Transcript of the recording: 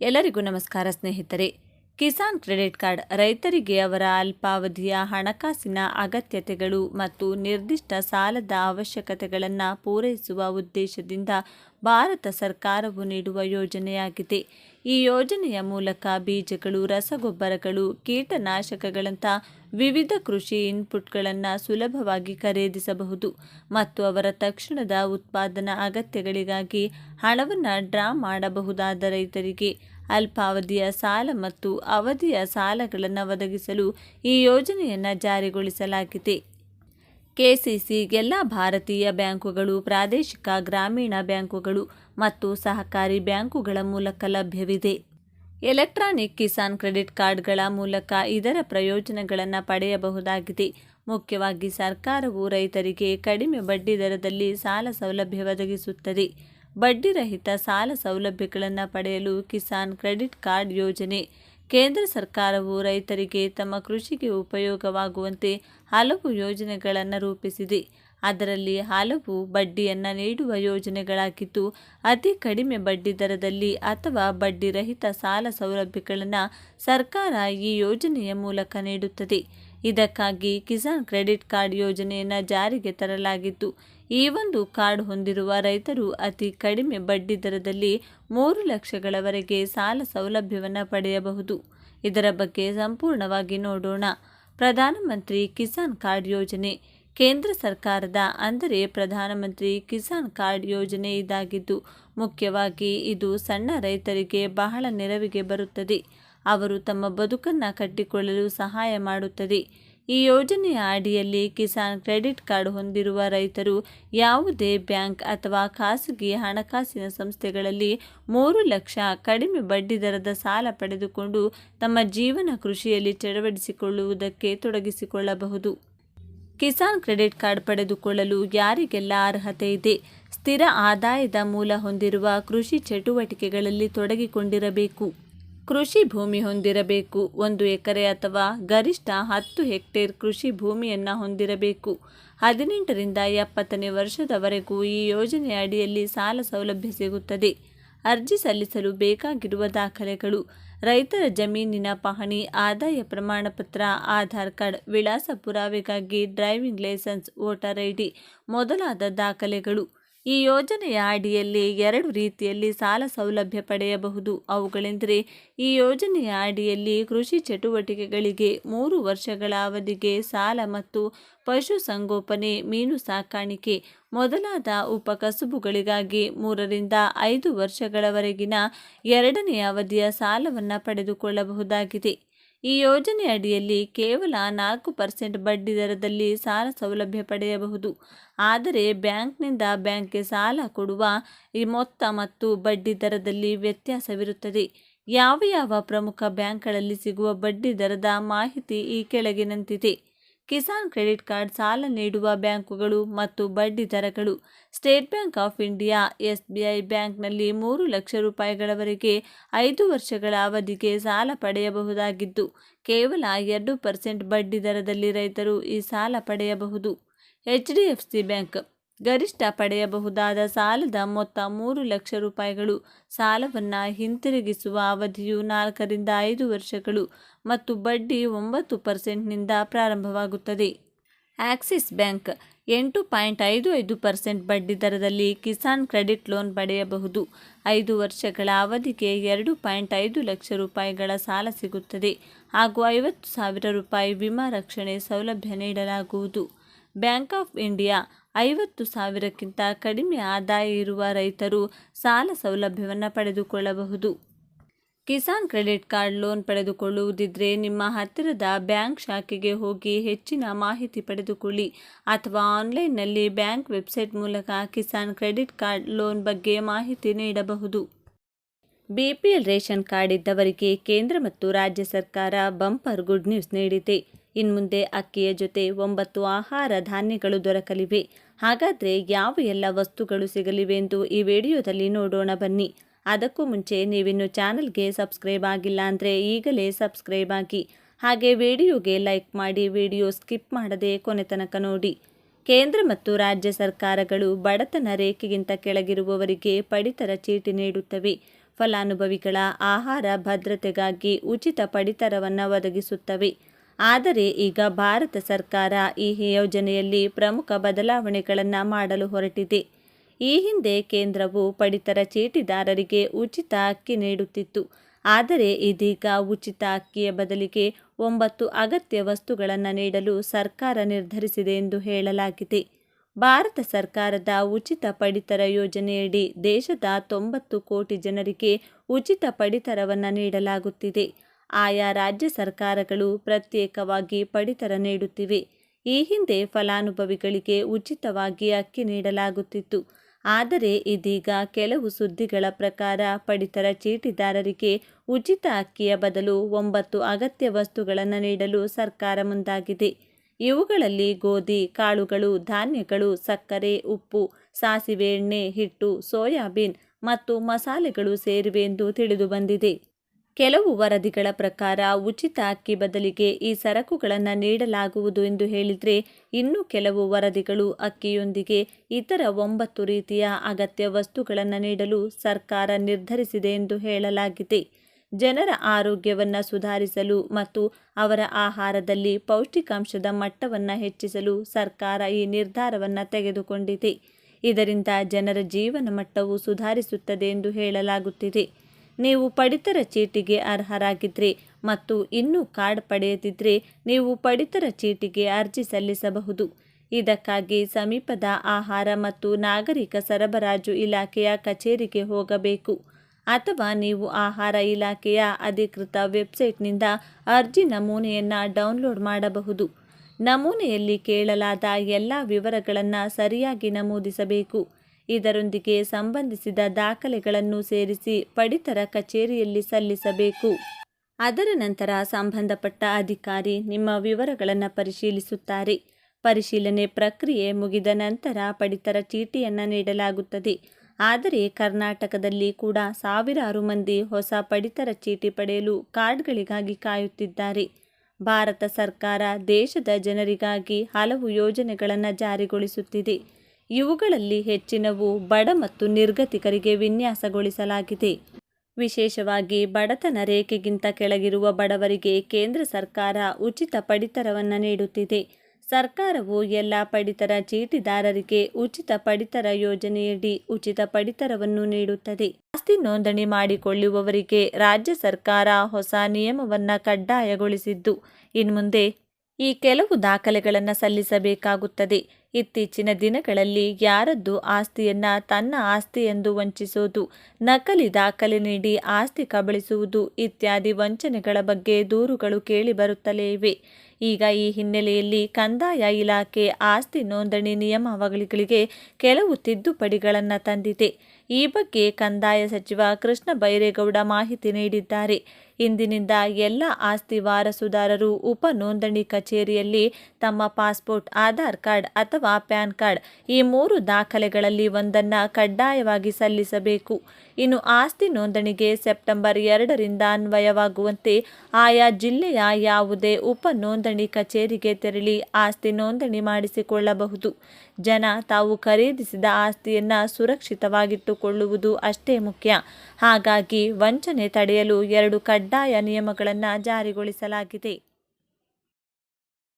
ಎಲ್ಲರಿಗೂ ನಮಸ್ಕಾರ ಸ್ನೇಹಿತರೆ. ಕಿಸಾನ್ ಕ್ರೆಡಿಟ್ ಕಾರ್ಡ್ ರೈತರಿಗೆ ಅವರ ಅಲ್ಪಾವಧಿಯ ಹಣಕಾಸಿನ ಅಗತ್ಯತೆಗಳು ಮತ್ತು ನಿರ್ದಿಷ್ಟ ಸಾಲದ ಅವಶ್ಯಕತೆಗಳನ್ನು ಪೂರೈಸುವ ಉದ್ದೇಶದಿಂದ ಭಾರತ ಸರ್ಕಾರವು ನೀಡುವ ಯೋಜನೆಯಾಗಿದೆ. ಈ ಯೋಜನೆಯ ಮೂಲಕ ಬೀಜಗಳು, ರಸಗೊಬ್ಬರಗಳು, ಕೀಟನಾಶಕಗಳಂಥ ವಿವಿಧ ಕೃಷಿ ಇನ್ಪುಟ್ಗಳನ್ನು ಸುಲಭವಾಗಿ ಖರೀದಿಸಬಹುದು ಮತ್ತು ಅವರ ತಕ್ಷಣದ ಉತ್ಪಾದನಾ ಅಗತ್ಯಗಳಿಗಾಗಿ ಹಣವನ್ನು ಡ್ರಾ ಮಾಡಬಹುದಾದ ರೈತರಿಗೆ ಅಲ್ಪಾವಧಿಯ ಸಾಲ ಮತ್ತು ಅವಧಿಯ ಸಾಲಗಳನ್ನು ಒದಗಿಸಲು ಈ ಯೋಜನೆಯನ್ನು ಜಾರಿಗೊಳಿಸಲಾಗಿದೆ. ಕೆಸಿಸಿ ಎಲ್ಲ ಭಾರತೀಯ ಬ್ಯಾಂಕುಗಳು, ಪ್ರಾದೇಶಿಕ ಗ್ರಾಮೀಣ ಬ್ಯಾಂಕುಗಳು ಮತ್ತು ಸಹಕಾರಿ ಬ್ಯಾಂಕುಗಳ ಮೂಲಕ ಲಭ್ಯವಿದೆ. ಎಲೆಕ್ಟ್ರಾನಿಕ್ ಕಿಸಾನ್ ಕ್ರೆಡಿಟ್ ಕಾರ್ಡ್ಗಳ ಮೂಲಕ ಇದರ ಪ್ರಯೋಜನಗಳನ್ನು ಪಡೆಯಬಹುದಾಗಿದೆ. ಮುಖ್ಯವಾಗಿ ಸರ್ಕಾರವು ರೈತರಿಗೆ ಕಡಿಮೆ ಬಡ್ಡಿ ದರದಲ್ಲಿ ಸಾಲ ಸೌಲಭ್ಯ ಒದಗಿಸುತ್ತದೆ. ಬಡ್ಡಿರಹಿತ ಸಾಲ ಸೌಲಭ್ಯಗಳನ್ನು ಪಡೆಯಲು ಕಿಸಾನ್ ಕ್ರೆಡಿಟ್ ಕಾರ್ಡ್ ಯೋಜನೆ. ಕೇಂದ್ರ ಸರ್ಕಾರವು ರೈತರಿಗೆ ತಮ್ಮ ಕೃಷಿಗೆ ಉಪಯೋಗವಾಗುವಂತೆ ಹಲವು ಯೋಜನೆಗಳನ್ನು ರೂಪಿಸಿದೆ. ಅದರಲ್ಲಿ ಹಲವು ಬಡ್ಡಿಯನ್ನು ನೀಡುವ ಯೋಜನೆಗಳಾಗಿದ್ದು, ಅತಿ ಕಡಿಮೆ ಬಡ್ಡಿ ದರದಲ್ಲಿ ಅಥವಾ ಬಡ್ಡಿರಹಿತ ಸಾಲ ಸೌಲಭ್ಯಗಳನ್ನು ಸರ್ಕಾರ ಈ ಯೋಜನೆಯ ಮೂಲಕ ನೀಡುತ್ತದೆ. ಇದಕ್ಕಾಗಿ ಕಿಸಾನ್ ಕ್ರೆಡಿಟ್ ಕಾರ್ಡ್ ಯೋಜನೆಯನ್ನು ಜಾರಿಗೆ ತರಲಾಗಿದ್ದು, ಈ ಒಂದು ಕಾರ್ಡ್ ಹೊಂದಿರುವ ರೈತರು ಅತಿ ಕಡಿಮೆ ಬಡ್ಡಿ ದರದಲ್ಲಿ ಮೂರು ಲಕ್ಷಗಳವರೆಗೆ ಸಾಲ ಸೌಲಭ್ಯವನ್ನು ಪಡೆಯಬಹುದು. ಇದರ ಬಗ್ಗೆ ಸಂಪೂರ್ಣವಾಗಿ ನೋಡೋಣ. ಪ್ರಧಾನಮಂತ್ರಿ ಕಿಸಾನ್ ಕಾರ್ಡ್ ಯೋಜನೆ ಕೇಂದ್ರ ಸರ್ಕಾರದ, ಅಂದರೆ ಪ್ರಧಾನಮಂತ್ರಿ ಕಿಸಾನ್ ಕಾರ್ಡ್ ಯೋಜನೆ ಇದಾಗಿದ್ದು, ಮುಖ್ಯವಾಗಿ ಇದು ಸಣ್ಣ ರೈತರಿಗೆ ಬಹಳ ನೆರವಿಗೆ ಬರುತ್ತದೆ. ಅವರು ತಮ್ಮ ಬದುಕನ್ನು ಕಟ್ಟಿಕೊಳ್ಳಲು ಸಹಾಯ ಮಾಡುತ್ತದೆ. ಈ ಯೋಜನೆಯ ಅಡಿಯಲ್ಲಿ ಕಿಸಾನ್ ಕ್ರೆಡಿಟ್ ಕಾರ್ಡ್ ಹೊಂದಿರುವ ರೈತರು ಯಾವುದೇ ಬ್ಯಾಂಕ್ ಅಥವಾ ಖಾಸಗಿ ಹಣಕಾಸಿನ ಸಂಸ್ಥೆಗಳಲ್ಲಿ ಮೂರು ಲಕ್ಷ ಕಡಿಮೆ ಬಡ್ಡಿ ದರದ ಸಾಲ ಪಡೆದುಕೊಂಡು ತಮ್ಮ ಜೀವನ ಕೃಷಿಯಲ್ಲಿ ಚಳವಡಿಸಿಕೊಳ್ಳುವುದಕ್ಕೆ ತೊಡಗಿಸಿಕೊಳ್ಳಬಹುದು. ಕಿಸಾನ್ ಕ್ರೆಡಿಟ್ ಕಾರ್ಡ್ ಪಡೆದುಕೊಳ್ಳಲು ಯಾರಿಗೆಲ್ಲ ಅರ್ಹತೆ ಇದೆ? ಸ್ಥಿರ ಆದಾಯದ ಮೂಲ ಹೊಂದಿರುವ ಕೃಷಿ ಚಟುವಟಿಕೆಗಳಲ್ಲಿ ತೊಡಗಿಕೊಂಡಿರಬೇಕು. ಕೃಷಿ ಭೂಮಿ ಹೊಂದಿರಬೇಕು. ಒಂದು ಎಕರೆ ಅಥವಾ ಗರಿಷ್ಠ ಹತ್ತು ಹೆಕ್ಟೇರ್ ಕೃಷಿ ಭೂಮಿಯನ್ನು ಹೊಂದಿರಬೇಕು. ಹದಿನೆಂಟರಿಂದ ಎಪ್ಪತ್ತನೇ ವರ್ಷದವರೆಗೂ ಈ ಯೋಜನೆಯ ಅಡಿಯಲ್ಲಿ ಸಾಲ ಸೌಲಭ್ಯ ಸಿಗುತ್ತದೆ. ಅರ್ಜಿ ಸಲ್ಲಿಸಲು ಬೇಕಾಗಿರುವ ದಾಖಲೆಗಳು, ರೈತರ ಜಮೀನಿನ ಪಹಣಿ, ಆದಾಯ ಪ್ರಮಾಣಪತ್ರ ಆಧಾರ್ ಕಾರ್ಡ್, ವಿಳಾಸ ಪುರಾವೆಗಾಗಿ ಡ್ರೈವಿಂಗ್ ಲೈಸೆನ್ಸ್, ವೋಟರ್ ಐಡಿ ಮೊದಲಾದ ದಾಖಲೆಗಳು. ಈ ಯೋಜನೆಯ ಅಡಿಯಲ್ಲಿ ಎರಡು ರೀತಿಯಲ್ಲಿ ಸಾಲ ಸೌಲಭ್ಯ ಪಡೆಯಬಹುದು. ಅವುಗಳೆಂದರೆ, ಈ ಯೋಜನೆಯ ಅಡಿಯಲ್ಲಿ ಕೃಷಿ ಚಟುವಟಿಕೆಗಳಿಗೆ ಮೂರು ವರ್ಷಗಳ ಅವಧಿಗೆ ಸಾಲ ಮತ್ತು ಪಶುಸಂಗೋಪನೆ ಮೀನು ಸಾಕಾಣಿಕೆ ಮೊದಲಾದ ಉಪಕಸುಬುಗಳಿಗಾಗಿ ಮೂರರಿಂದ ಐದು ವರ್ಷಗಳವರೆಗಿನ ಎರಡನೇ ಅವಧಿಯ ಸಾಲವನ್ನು ಪಡೆದುಕೊಳ್ಳಬಹುದಾಗಿದೆ. ಈ ಯೋಜನೆ ಅಡಿಯಲ್ಲಿ ಕೇವಲ ನಾಲ್ಕು ಪರ್ಸೆಂಟ್ ಬಡ್ಡಿ ದರದಲ್ಲಿ ಸಾಲ ಸೌಲಭ್ಯ ಪಡೆಯಬಹುದು. ಆದರೆ ಬ್ಯಾಂಕ್ನಿಂದ ಬ್ಯಾಂಕ್ಗೆ ಸಾಲ ಕೊಡುವ ಈ ಮೊತ್ತ ಮತ್ತು ಬಡ್ಡಿ ದರದಲ್ಲಿ ವ್ಯತ್ಯಾಸವಿರುತ್ತದೆ. ಯಾವ ಯಾವ ಪ್ರಮುಖ ಬ್ಯಾಂಕ್ಗಳಲ್ಲಿ ಸಿಗುವ ಬಡ್ಡಿ ದರದ ಮಾಹಿತಿ ಈ ಕೆಳಗಿನಂತಿದೆ ಕಿಸಾನ್ ಕ್ರೆಡಿಟ್ ಕಾರ್ಡ್ ಸಾಲ ನೀಡುವ ಬ್ಯಾಂಕುಗಳು ಮತ್ತು ಬಡ್ಡಿ ದರಗಳು. State Bank of India, S B I ಬ್ಯಾಂಕ್ನಲ್ಲಿ ಮೂರು ಲಕ್ಷ ರೂಪಾಯಿಗಳವರೆಗೆ ಐದು ವರ್ಷಗಳ ಅವಧಿಗೆ ಸಾಲ ಪಡೆಯಬಹುದಾಗಿದ್ದು, ಕೇವಲ ಎರಡು ಪರ್ಸೆಂಟ್ ಬಡ್ಡಿ ದರದಲ್ಲಿ ರೈತರು ಈ ಸಾಲ ಪಡೆಯಬಹುದು. ಎಚ್ ಬ್ಯಾಂಕ್ ಗರಿಷ್ಠ ಪಡೆಯಬಹುದಾದ ಸಾಲದ ಮೊತ್ತ ಮೂರು ಲಕ್ಷ ರೂಪಾಯಿಗಳು. ಸಾಲವನ್ನು ಹಿಂತಿರುಗಿಸುವ ಅವಧಿಯು ನಾಲ್ಕರಿಂದ ಐದು ವರ್ಷಗಳು ಮತ್ತು ಬಡ್ಡಿ ಒಂಬತ್ತು ಪರ್ಸೆಂಟ್ನಿಂದ ಪ್ರಾರಂಭವಾಗುತ್ತದೆ. ಆಕ್ಸಿಸ್ ಬ್ಯಾಂಕ್ ಎಂಟು ಪಾಯಿಂಟ್ ಐದು ಐದು ಪರ್ಸೆಂಟ್ ಬಡ್ಡಿ ದರದಲ್ಲಿ ಕಿಸಾನ್ ಕ್ರೆಡಿಟ್ ಲೋನ್ ಪಡೆಯಬಹುದು. ಐದು ವರ್ಷಗಳ ಅವಧಿಗೆ ಎರಡು ಪಾಯಿಂಟ್ ಐದು ಲಕ್ಷ ರೂಪಾಯಿಗಳ ಸಾಲ ಸಿಗುತ್ತದೆ ಹಾಗೂ ಐವತ್ತು ಸಾವಿರ ರೂಪಾಯಿ ವಿಮಾ ರಕ್ಷಣೆ ಸೌಲಭ್ಯ ನೀಡಲಾಗುವುದು. ಬ್ಯಾಂಕ್ ಆಫ್ ಇಂಡಿಯಾ ಐವತ್ತು ಸಾವಿರಕ್ಕಿಂತ ಕಡಿಮೆ ಆದಾಯ ಇರುವ ರೈತರು ಸಾಲ ಸೌಲಭ್ಯವನ್ನು ಪಡೆದುಕೊಳ್ಳಬಹುದು. ಕಿಸಾನ್ ಕ್ರೆಡಿಟ್ ಕಾರ್ಡ್ ಲೋನ್ ಪಡೆದುಕೊಳ್ಳುವುದಿದ್ರೆ ನಿಮ್ಮ ಹತ್ತಿರದ ಬ್ಯಾಂಕ್ ಶಾಖೆಗೆ ಹೋಗಿ ಹೆಚ್ಚಿನ ಮಾಹಿತಿ ಪಡೆದುಕೊಳ್ಳಿ ಅಥವಾ ಆನ್ಲೈನ್ನಲ್ಲಿ ಬ್ಯಾಂಕ್ ವೆಬ್ಸೈಟ್ ಮೂಲಕ ಕಿಸಾನ್ ಕ್ರೆಡಿಟ್ ಕಾರ್ಡ್ ಲೋನ್ ಬಗ್ಗೆ ಮಾಹಿತಿ ನೀಡಬಹುದು. ಬಿಪಿಎಲ್ ರೇಷನ್ ಕಾರ್ಡ್ ಇದ್ದವರಿಗೆ ಕೇಂದ್ರ ಮತ್ತು ರಾಜ್ಯ ಸರ್ಕಾರ ಬಂಪರ್ ಗುಡ್ ನ್ಯೂಸ್ ನೀಡಿದೆ. ಇನ್ಮುಂದೆ ಅಕ್ಕಿಯ ಜೊತೆ ಒಂಬತ್ತು ಆಹಾರ ಧಾನ್ಯಗಳು ದೊರಕಲಿವೆ. ಹಾಗಾದರೆ ಯಾವ ಎಲ್ಲ ವಸ್ತುಗಳು ಸಿಗಲಿವೆ ಎಂದು ಈ ವಿಡಿಯೋದಲ್ಲಿ ನೋಡೋಣ ಬನ್ನಿ. ಅದಕ್ಕೂ ಮುಂಚೆ ನೀವಿನ್ನು ಚಾನಲ್ಗೆ ಸಬ್ಸ್ಕ್ರೈಬ್ ಆಗಿಲ್ಲ ಅಂದರೆ ಈಗಲೇ ಸಬ್ಸ್ಕ್ರೈಬ್ ಆಗಿ. ಹಾಗೆ ವಿಡಿಯೋಗೆ ಲೈಕ್ ಮಾಡಿ ವಿಡಿಯೋ ಸ್ಕಿಪ್ ಮಾಡದೆ ಕೊನೆ ತನಕ ನೋಡಿ. ಕೇಂದ್ರ ಮತ್ತು ರಾಜ್ಯ ಸರ್ಕಾರಗಳು ಬಡತನ ರೇಖೆಗಿಂತ ಕೆಳಗಿರುವವರಿಗೆ ಪಡಿತರ ಚೀಟಿ ನೀಡುತ್ತವೆ. ಫಲಾನುಭವಿಗಳ ಆಹಾರ ಭದ್ರತೆಗಾಗಿ ಉಚಿತ ಪಡಿತರವನ್ನು ಒದಗಿಸುತ್ತವೆ. ಆದರೆ ಈಗ ಭಾರತ ಸರ್ಕಾರ ಈ ಯೋಜನೆಯಲ್ಲಿ ಪ್ರಮುಖ ಬದಲಾವಣೆಗಳನ್ನು ಮಾಡಲು ಹೊರಟಿದೆ. ಈ ಹಿಂದೆ ಕೇಂದ್ರವು ಪಡಿತರ ಚೀಟಿದಾರರಿಗೆ ಉಚಿತ ಅಕ್ಕಿ ನೀಡುತ್ತಿತ್ತು. ಆದರೆ ಇದೀಗ ಉಚಿತ ಅಕ್ಕಿಯ ಬದಲಿಗೆ ಒಂಬತ್ತು ಅಗತ್ಯ ವಸ್ತುಗಳನ್ನು ನೀಡಲು ಸರ್ಕಾರ ನಿರ್ಧರಿಸಿದೆ ಎಂದು ಹೇಳಲಾಗಿದೆ. ಭಾರತ ಸರ್ಕಾರದ ಉಚಿತ ಪಡಿತರ ಯೋಜನೆಯಡಿ ದೇಶದ ತೊಂಬತ್ತು ಕೋಟಿ ಜನರಿಗೆ ಉಚಿತ ಪಡಿತರವನ್ನು ನೀಡಲಾಗುತ್ತಿದೆ. ಆಯಾ ರಾಜ್ಯ ಸರ್ಕಾರಗಳು ಪ್ರತ್ಯೇಕವಾಗಿ ಪಡಿತರ ನೀಡುತ್ತಿವೆ. ಈ ಹಿಂದೆ ಫಲಾನುಭವಿಗಳಿಗೆ ಉಚಿತವಾಗಿ ಅಕ್ಕಿ ನೀಡಲಾಗುತ್ತಿತ್ತು. ಆದರೆ ಇದೀಗ ಕೆಲವು ಸುದ್ದಿಗಳ ಪ್ರಕಾರ ಪಡಿತರ ಚೀಟಿದಾರರಿಗೆ ಉಚಿತ ಅಕ್ಕಿಯ ಬದಲು ಒಂಬತ್ತು ಅಗತ್ಯ ವಸ್ತುಗಳನ್ನು ನೀಡಲು ಸರ್ಕಾರ ಮುಂದಾಗಿದೆ. ಇವುಗಳಲ್ಲಿ ಗೋಧಿ, ಕಾಳುಗಳು, ಧಾನ್ಯಗಳು, ಸಕ್ಕರೆ, ಉಪ್ಪು, ಸಾಸಿವೆ, ಎಣ್ಣೆ, ಹಿಟ್ಟು, ಸೋಯಾಬೀನ್ ಮತ್ತು ಮಸಾಲೆಗಳು ಸೇರಿವೆ ಎಂದು ತಿಳಿದುಬಂದಿದೆ ಕೆಲವು ವರದಿಗಳ ಪ್ರಕಾರ ಉಚಿತ ಅಕ್ಕಿ ಬದಲಿಗೆ ಈ ಸರಕುಗಳನ್ನು ನೀಡಲಾಗುವುದು ಎಂದು ಹೇಳಿದರೆ ಇನ್ನು ಕೆಲವು ವರದಿಗಳು ಅಕ್ಕಿಯೊಂದಿಗೆ ಇತರ ಒಂಬತ್ತು ರೀತಿಯ ಅಗತ್ಯ ವಸ್ತುಗಳನ್ನು ನೀಡಲು ಸರ್ಕಾರ ನಿರ್ಧರಿಸಿದೆ ಎಂದು ಹೇಳಲಾಗಿದೆ. ಜನರ ಆರೋಗ್ಯವನ್ನು ಸುಧಾರಿಸಲು ಮತ್ತು ಅವರ ಆಹಾರದಲ್ಲಿ ಪೌಷ್ಟಿಕಾಂಶದ ಮಟ್ಟವನ್ನು ಹೆಚ್ಚಿಸಲು ಸರ್ಕಾರ ಈ ನಿರ್ಧಾರವನ್ನು ತೆಗೆದುಕೊಂಡಿದೆ. ಇದರಿಂದ ಜನರ ಜೀವನ ಮಟ್ಟವು ಸುಧಾರಿಸುತ್ತದೆ ಎಂದು ಹೇಳಲಾಗುತ್ತಿದೆ. ನೀವು ಪಡಿತರ ಚೀಟಿಗೆ ಅರ್ಹರಾಗಿದ್ದರೆ ಮತ್ತು ಇನ್ನೂ ಕಾರ್ಡ್ ಪಡೆಯದಿದ್ದರೆ ನೀವು ಪಡಿತರ ಚೀಟಿಗೆ ಅರ್ಜಿ ಸಲ್ಲಿಸಬಹುದು. ಇದಕ್ಕಾಗಿ ಸಮೀಪದ ಆಹಾರ ಮತ್ತು ನಾಗರಿಕ ಸರಬರಾಜು ಇಲಾಖೆಯ ಕಚೇರಿಗೆ ಹೋಗಬೇಕು. ಅಥವಾ ನೀವು ಆಹಾರ ಇಲಾಖೆಯ ಅಧಿಕೃತ ವೆಬ್ಸೈಟ್ನಿಂದ ಅರ್ಜಿ ನಮೂನೆಯನ್ನು ಡೌನ್ಲೋಡ್ ಮಾಡಬಹುದು. ನಮೂನೆಯಲ್ಲಿ ಕೇಳಲಾದ ಎಲ್ಲ ವಿವರಗಳನ್ನು ಸರಿಯಾಗಿ ನಮೂದಿಸಬೇಕು. ಇದರೊಂದಿಗೆ ಸಂಬಂಧಿಸಿದ ದಾಖಲೆಗಳನ್ನು ಸೇರಿಸಿ ಪಡಿತರ ಕಚೇರಿಯಲ್ಲಿ ಸಲ್ಲಿಸಬೇಕು. ಅದರ ನಂತರ ಸಂಬಂಧಪಟ್ಟ ಅಧಿಕಾರಿ ನಿಮ್ಮ ವಿವರಗಳನ್ನು ಪರಿಶೀಲಿಸುತ್ತಾರೆ. ಪರಿಶೀಲನೆ ಪ್ರಕ್ರಿಯೆ ಮುಗಿದ ನಂತರ ಪಡಿತರ ಚೀಟಿಯನ್ನು ನೀಡಲಾಗುತ್ತದೆ. ಆದರೆ ಕರ್ನಾಟಕದಲ್ಲಿ ಕೂಡ ಸಾವಿರಾರು ಮಂದಿ ಹೊಸ ಪಡಿತರ ಚೀಟಿ ಪಡೆಯಲು ಕಾರ್ಡ್ಗಳಿಗಾಗಿ ಕಾಯುತ್ತಿದ್ದಾರೆ. ಭಾರತ ಸರ್ಕಾರ ದೇಶದ ಜನರಿಗಾಗಿ ಹಲವು ಯೋಜನೆಗಳನ್ನು ಜಾರಿಗೊಳಿಸುತ್ತಿದೆ. ಇವುಗಳಲ್ಲಿ ಹೆಚ್ಚಿನವು ಬಡ ಮತ್ತು ನಿರ್ಗತಿಕರಿಗೆ ವಿನ್ಯಾಸಗೊಳಿಸಲಾಗಿದೆ. ವಿಶೇಷವಾಗಿ ಬಡತನ ರೇಖೆಗಿಂತ ಕೆಳಗಿರುವ ಬಡವರಿಗೆ ಕೇಂದ್ರ ಸರ್ಕಾರ ಉಚಿತ ಪಡಿತರವನ್ನು ನೀಡುತ್ತಿದೆ. ಸರ್ಕಾರವು ಎಲ್ಲ ಪಡಿತರ ಚೀಟಿದಾರರಿಗೆ ಉಚಿತ ಪಡಿತರ ಯೋಜನೆಯಡಿ ಉಚಿತ ಪಡಿತರವನ್ನು ನೀಡುತ್ತದೆ. ಆಸ್ತಿ ನೋಂದಣಿ ಮಾಡಿಕೊಳ್ಳುವವರಿಗೆ ರಾಜ್ಯ ಸರ್ಕಾರ ಹೊಸ ನಿಯಮವನ್ನು ಕಡ್ಡಾಯಗೊಳಿಸಿದ್ದು. ಇನ್ಮುಂದೆ ಈ ಕೆಲವು ದಾಖಲೆಗಳನ್ನು ಸಲ್ಲಿಸಬೇಕಾಗುತ್ತದೆ. ಇತ್ತೀಚಿನ ದಿನಗಳಲ್ಲಿ ಯಾರದ್ದು ಆಸ್ತಿಯನ್ನ ತನ್ನ ಆಸ್ತಿ ಎಂದು ವಂಚಿಸುವುದು ನಕಲಿ ದಾಖಲೆ ನೀಡಿ ಆಸ್ತಿ ಕಬಳಿಸುವುದು ಇತ್ಯಾದಿ ವಂಚನೆಗಳ ಬಗ್ಗೆ ದೂರುಗಳು ಕೇಳಿಬರುತ್ತಲೇ ಇವೆ. ಈಗ ಈ ಹಿನ್ನೆಲೆಯಲ್ಲಿ ಕಂದಾಯ ಇಲಾಖೆ ಆಸ್ತಿ ನೋಂದಣಿ ನಿಯಮಾವಳಿಗಳಿಗೆ ಕೆಲವು ತಿದ್ದುಪಡಿಗಳನ್ನು ತಂದಿದೆ. ಈ ಬಗ್ಗೆ ಕಂದಾಯ ಸಚಿವ ಕೃಷ್ಣ ಬೈರೇಗೌಡ ಮಾಹಿತಿ ನೀಡಿದ್ದಾರೆ. ಇಂದಿನಿಂದ ಎಲ್ಲ ಆಸ್ತಿ ವಾರಸುದಾರರು ಉಪ ನೋಂದಣಿ ಕಚೇರಿಯಲ್ಲಿ ತಮ್ಮ ಪಾಸ್ಪೋರ್ಟ್, ಆಧಾರ್ ಕಾರ್ಡ್ ಅಥವಾ ಪ್ಯಾನ್ ಕಾರ್ಡ್ ಈ ಮೂರು ದಾಖಲೆಗಳಲ್ಲಿ ಒಂದನ್ನು ಕಡ್ಡಾಯವಾಗಿ ಸಲ್ಲಿಸಬೇಕು. ಇನ್ನು ಆಸ್ತಿ ನೋಂದಣಿಗೆ ಸೆಪ್ಟೆಂಬರ್ ಎರಡರಿಂದ ಅನ್ವಯವಾಗುವಂತೆ ಆಯಾ ಜಿಲ್ಲೆಯ ಯಾವುದೇ ಉಪ ನೋಂದಣಿ ಕಚೇರಿಗೆ ತೆರಳಿ ಆಸ್ತಿ ನೋಂದಣಿ ಮಾಡಿಸಿಕೊಳ್ಳಬಹುದು. ಜನ ತಾವು ಖರೀದಿಸಿದ ಆಸ್ತಿಯನ್ನು ಸುರಕ್ಷಿತವಾಗಿಟ್ಟುಕೊಳ್ಳುವುದು ಅಷ್ಟೇ ಮುಖ್ಯ. ಹಾಗಾಗಿ ವಂಚನೆ ತಡೆಯಲು ಎರಡು ಕಡ್ಡಾಯ ನಿಯಮಗಳನ್ನು ಜಾರಿಗೊಳಿಸಲಾಗಿದೆ.